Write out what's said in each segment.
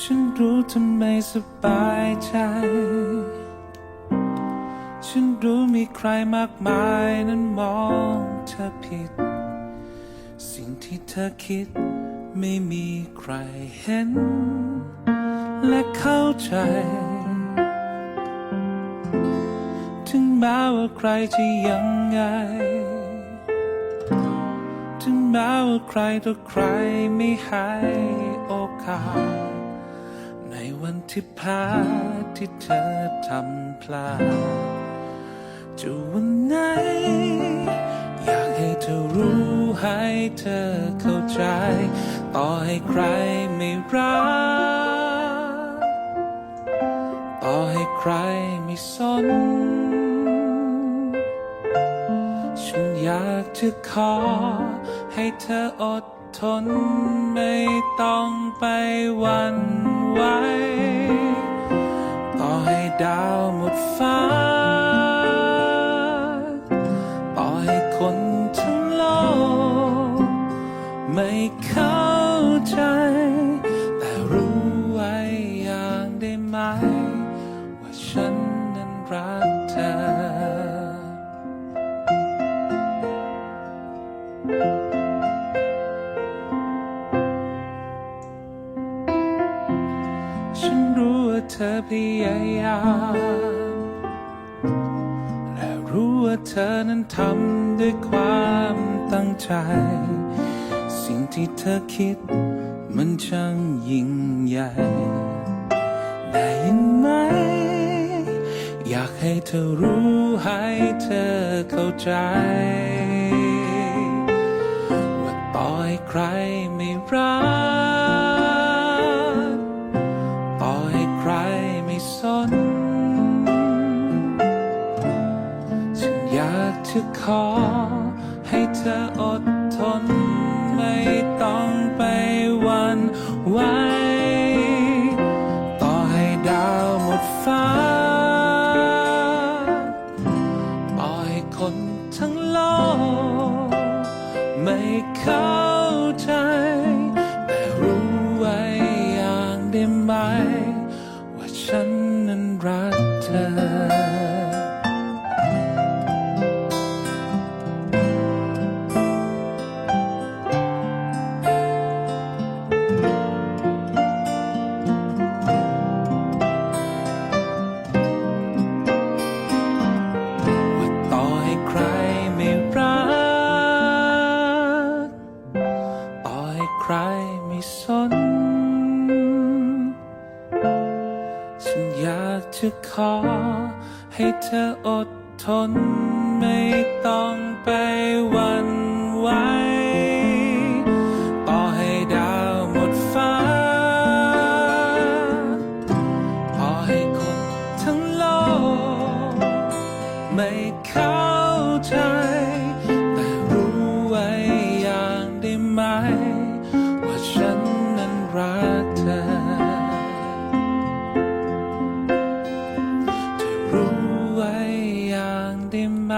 ฉันรู้ทำไมสบายใจ ฉันรู้มีใครมากมายนั้นมองเธอผิด สิ่งที่เธอคิดไม่มีใครเห็น และเข้าใจ ถึงแม้ว่าใครจะยังไง ถึงแม้ว่าใครต่อใครไม่ให้โอกาส ในวันที่พลาดที่เธอทำพลาดจะวันไหน อยากให้เธอรู้ให้เธอเข้าใจ ต่อให้ใครไม่รัก ต่อให้ใครไม่สน ฉันอยากจะขอให้เธออด ทนไม่ต้องไปหวันไหวต่อให้ดาวหมดฟ้า ต่อให้คนทั้งโลก ไม่เข้าใจ แต่รู้ไว้อย่างได้ไหม ฉันรู้ว่าเธอพยายามและรู้ว่าเธอนั้นทำด้วยความตั้งใจ สิ่งที่เธอคิดมันช่างยิ่งใหญ่ ได้ยินไหม อยากให้เธอรู้ให้เธอเข้าใจ ว่าต่อให้ใครไม่รัก จะขอ ให้เธออดทน ไม่ต้องไปหวันไหวต่อให้ดาวหมดฟ้า ต่อให้คนทั้งโลก จะขอ ให้เธออดทน ไม่ต้องไปหวันไหวต่อให้ดาวหมดฟ้าต่อให้คนทั้งโลก ไม่เข้าใจ ไหม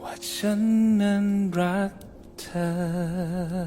ว่าฉันนั้นรักเธอ